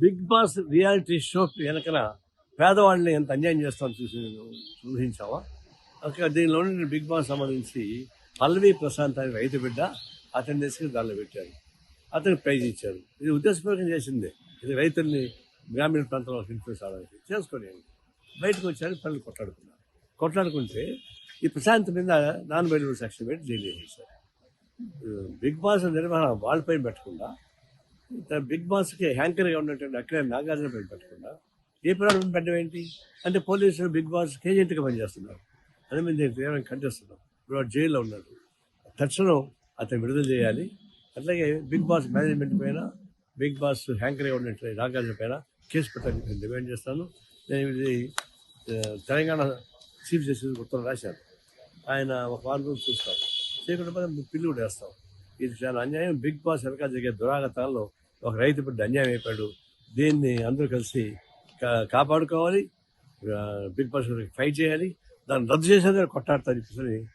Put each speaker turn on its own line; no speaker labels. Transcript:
Big Boss reality show వెనకన పేదవాళ్ళని ఎంత అన్యాయం చేస్తామని చూసి ఊహించావా? అక్కడ దీనిలో బిగ్ బాస్ సంబంధించి పల్లవి ప్రశాంత్ అనే రైతు బిడ్డ అతని తీసుకుని దానిలో పెట్టారు. అతనికి ప్రైజ్ ఇచ్చారు. ఇది ఉద్దేశపూర్వకం చేసిందే. ఇది రైతుల్ని గ్రామీణ ప్రాంతంలో ఇన్ఫ్లుయెన్స్ చేసుకొని బయటకు వచ్చారు పనులు కొట్లాడుకున్నారు. కొట్లాడుకుంటే ఈ ప్రశాంత్ మీద నాన్ బెయిలబుల్ సెక్షన్ పెట్టి జైలు చేశారు బిగ్ బాస్ నిర్వహణ వాళ్ళపై పెట్టకుండా బిగ్ బాస్కి హ్యాంకర్గా ఉన్నటువంటి అక్కడే నాగార్జున పైన పెట్టకుండా ఏ ప్రాబ్లం పెట్టడం ఏంటి? అంటే పోలీసులు బిగ్ బాస్ ఏజెంట్గా పనిచేస్తున్నారు. అని మేము దీన్ని తీవ్రంగా ఖండిస్తున్నాం ఇప్పుడు జైల్లో ఉన్నాడు. తక్షణం అతను విడుదల చేయాలి. అట్లాగే బిగ్ బాస్ మేనేజ్మెంట్ పైన బిగ్ బాస్ హ్యాంకర్గా ఉన్నట్టు నాగార్జున పైన కేసు పెట్టడానికి నేను డిమాండ్ చేస్తాను. నేను ఇది తెలంగాణ చీఫ్ జస్టిస్ ఉత్తరం రాశాను ఆయన ఒక వారం రోజులు చూస్తాం. చేయకుండా పోతే పిల్లి కూడా వేస్తాం. ఇది చాలా అన్యాయం. బిగ్ బాస్ వెనక జరిగే దురాగతాల్లో ఒక రైతు ఇప్పుడు అన్యాయం అయిపోయాడు. దీన్ని అందరూ కలిసి కా- కాపాడుకోవాలి. బిగ్ బాస్ ఫైట్ చేయాలి. దాన్ని రద్దు చేసేది కొట్టాడతా చెప్పేసి